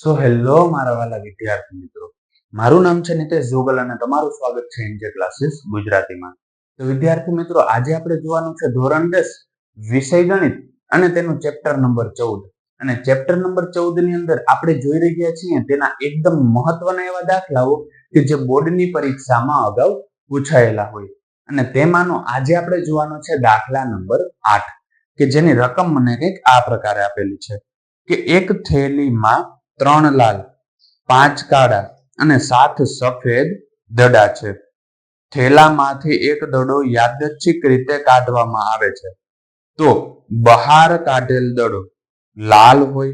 So hello મારા વાલા વિદ્યાર્થી મિત્રો. મારું નામ છે નિતેશ જોગલ અને તમારું સ્વાગત છે એનજે ક્લાસીસ ગુજરાતીમાં. તો વિદ્યાર્થી મિત્રો, આજે આપણે જોવાનું છે ધોરણ દસ, વિષય ગણિત અને તેનું ચેપ્ટર નંબર ચૌદ. અને ચેપ્ટર નંબર ચૌદની અંદર આપણે જોઈ રહ્યા છીએ તેના એકદમ મહત્વના એવા દાખલાઓ કે જે બોર્ડની પરીક્ષામાં અગાઉ પૂછાયેલા હોય. અને તેમાંનો આજે આપણે જોવાનો છે દાખલા નંબર આઠ, કે જેની રકમ મને કંઈક આ પ્રકારે આપેલી છે. કે એક થેલીમાં ત્રણ લાલ, પાંચ કાળા અને સાત સફેદ દડા છે. થેલામાંથી એક દડો યાદચ્છિક રીતે કાઢવામાં આવે છે. તો બહાર કાઢેલ દડો લાલ હોય,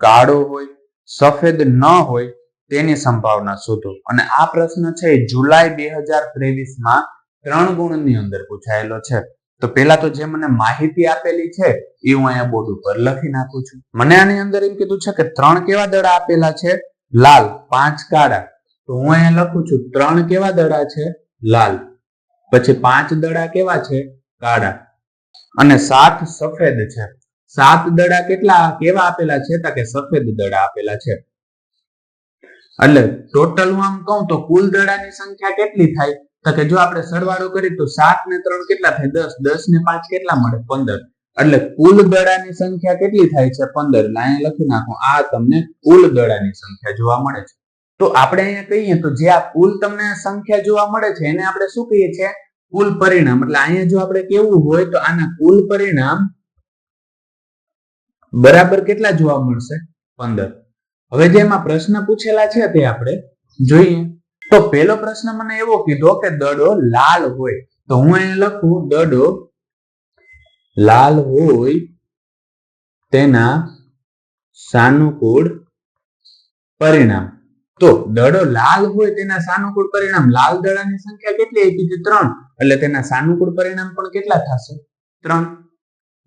કાળો હોય, સફેદ ન હોય તેની સંભાવના શોધો. અને આ પ્રશ્ન છે, જુલાઈ બે હજાર ત્રેવીસમાં ત્રણ ગુણની અંદર પૂછાયેલો છે. તો પેલા તો જે મને માહિતી આપેલી છે, એ હું અહીંયા બોર્ડ ઉપર લખી નાખું છું. મને આની અંદર એમ કીધું છે કે ત્રણ કેવા દડા આપેલા છે? લાલ, પાંચ કાળા. તો હું અહીંયા લખું છું, ત્રણ કેવા દડા છે? લાલ. પછી પાંચ દડા કેવા છે? કાળા. અને સાત સફેદ છે. સાત દડા કેટલા કેવા આપેલા છે? તો કે સફેદ દડા આપેલા છે. એટલે ટોટલ હું આમ કહું તો કુલ દડાની સંખ્યા કેટલી થાય? તો કે જો આપણે સરવાળો કરીએ તો સાત ને ત્રણ કેટલા થાય? દસ. દસ ને પાંચ કેટલા મળે? પંદર. એટલે કુલ દડાની સંખ્યા કેટલી થાય છે? પંદર. એટલે અહીંયા લખી નાખું. આ તમને કુલ દડાની સંખ્યા જોવા મળે છે. તો આપણે અહીંયા કહીએ તો જે આ કુલ તમને સંખ્યા જોવા મળે છે, એને આપણે શું કહીએ છીએ? કુલ પરિણામ. એટલે અહીંયા જો આપણે કેવું હોય તો આના કુલ પરિણામ બરાબર કેટલા જોવા મળશે? પંદર. હવે જે એમાં પ્રશ્ન પૂછેલા છે તે આપણે જોઈએ. તો પેલો પ્રશ્ન મને એવો કીધો કે દડો લાલ હોય. તો હું એને લખું, દડો લાલ હોય તેના સાનુકૂળ પરિણામ. તો દડો લાલ હોય તેના સાનુકૂળ પરિણામ. લાલ દડાની સંખ્યા કેટલી આપી છે? ત્રણ. એટલે તેના સાનુકૂળ પરિણામ પણ કેટલા થશે? ત્રણ.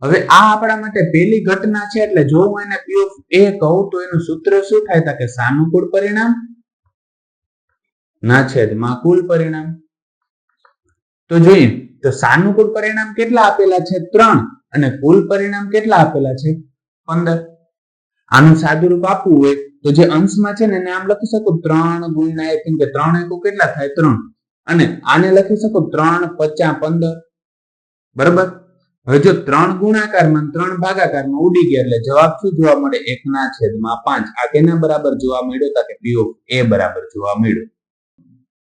હવે આ આપણા માટે પેલી ઘટના છે, એટલે જો હું એને પી ઓફ એ કહું તો એનું સૂત્ર શું થાય? કે સાનુકૂળ પરિણામ ના છેદમાં કુલ પરિણામ? તો જોઈએ, તો સાનુકૂળ પરિણામ કેટલા આપેલા છે? ત્રણ. અને કુલ પરિણામ કેટલા આપેલા છે? પંદર. આનું સાદુરૂપ આપવું હોય તો જે અંશમાં છે ને, એને આમ લખી શકો, ત્રણ ગુણ્યા એક કે ત્રણ એકુ કેટલા થાય? ત્રણ. અને આને લખી શકો, ત્રણ પચા પંદર. બરાબર? હવે જો ત્રણ ગુણાકારમાં ત્રણ ભાગાકારમાં ઉડી ગયા એટલે જવાબ શું જોવા મળે? એકના છેદમાં પાંચ. આ કેના બરાબર જોવા મળ્યો? તા કે પીઓ એ બરાબર જોવા મળ્યો.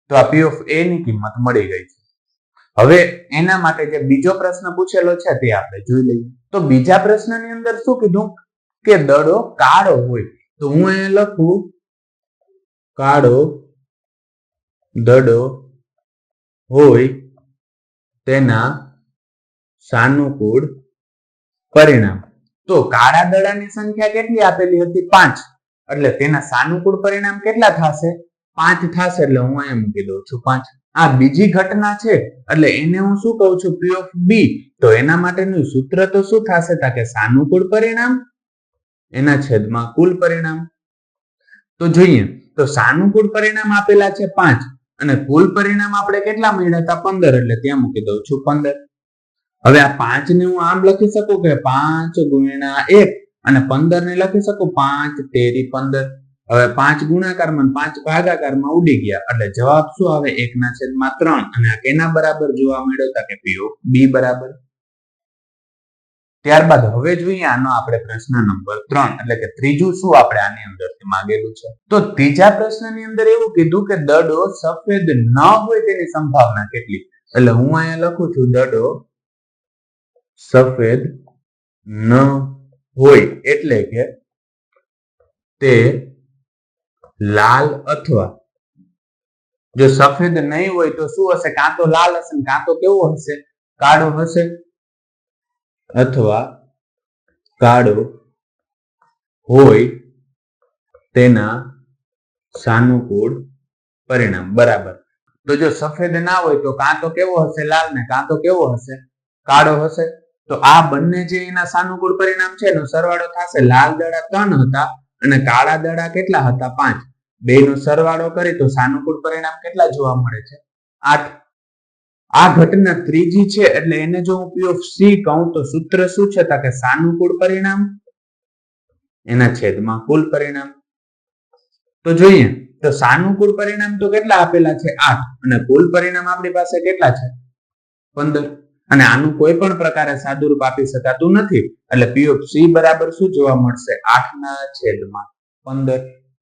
તો આ પી ઓફ એ ની કિંમત મળી ગઈ છે. હવે એના માટે જે બીજો પ્રશ્ન પૂછેલો છે તે આપણે જોઈ લઈએ. તો બીજા પ્રશ્નની અંદર શું કીધું? કે દડો કાળો હોય. તો હું એ લખું. કાળો દડો હોય તેના સાનુકૂળ પરિણામ. તો કાળા દડાની સંખ્યા કેટલી આપેલી હતી? પાંચ. એટલે તેના સાનુકૂળ પરિણામ કેટલા થશે? પાંચ થશે એટલે હું અહીંયા મૂકી દઉં છું, પાંચ. આ બીજી ઘટના છે, એટલે એને હું શું કહું છું પી ઓફ બી તો એના માટેનું સૂત્ર તો શું થશે? તા કે સાનુકૂળ પરિણામ, એના છેદમાં કુલ પરિણામ. તો જોઈએ, તો સાનુકૂળ પરિણામ આપેલા છે પાંચ, અને કુલ પરિણામ આપણે કેટલા મળ્યા હતા? પંદર, એટલે ત્યાં મૂકી દઉં છું, પંદર. હવે આ પાંચ ને હું આમ લખી શકું કે પાંચ ગુણ્યા એક, અને પંદર ને લખી શકું? પાંચ તેરી પંદર. હવે પાંચ ગુણાકારમાં પાંચ ભાગાકારમાં ઉડી ગયા. એટલે જવાબ શું આવે? એકના છેદમાં ત્રણ. અને આ કેના બરાબર જોવા મળ્યો હતા કે પીઓ બી બરાબર. ત્યારબાદ હવે જોઈએ આનો આપણે પ્રશ્ન નંબર ત્રણ. એટલે કે ત્રીજું શું આપણે આની અંદરથી માંગેલું છે? તો ત્રીજા પ્રશ્નની અંદર એવું કીધું કે દડો સફેદ ન હોય તેની સંભાવના કેટલી? એટલે હું અહીંયા લખું છું, દડો સફેદ ન હોય. એટલે કે તે લાલ અથવા જો સફેદ નહીં હોય તો શું હશે? કાં તો લાલ હશે કાં તો કેવો હશે? કાળો હશે અથવા કાળો હોય તેના સાનુકૂળ પરિણામ. બરાબર. તો જો સફેદ ના હોય તો કાં તો કેવો હશે? લાલ ને કાં તો કેવો હશે? કાળો હશે. તો આ બંને જે એના સાનુકૂળ પરિણામ છે એનો સરવાળો થશે. લાલ દડા ત્રણ હતા અને કાળા દડા કેટલા હતા? પાંચ. બે નો સરવાળો કરી તો સાનુકૂળ પરિણામ કેટલા જોવા મળે છે? આઠ. આ ઘટના ત્રીજી છે એટલે એને જો હું પી ઓફ સી કહું તો સૂત્ર શું છે? કે સાનુકૂળ પરિણામ. એના છેદમાં કુલ પરિણામ. તો જોઈએ, તો સાનુકૂળ પરિણામ તો કેટલા આપેલા છે? આઠ. અને કુલ પરિણામ આપણી પાસે કેટલા છે? પંદર. અને આનું કોઈ પણ પ્રકારે સાદુરૂપ આપી શકાતું નથી. એટલે પી ઓફ સી બરાબર શું જોવા મળશે? આઠ ના છેદમાં પંદર.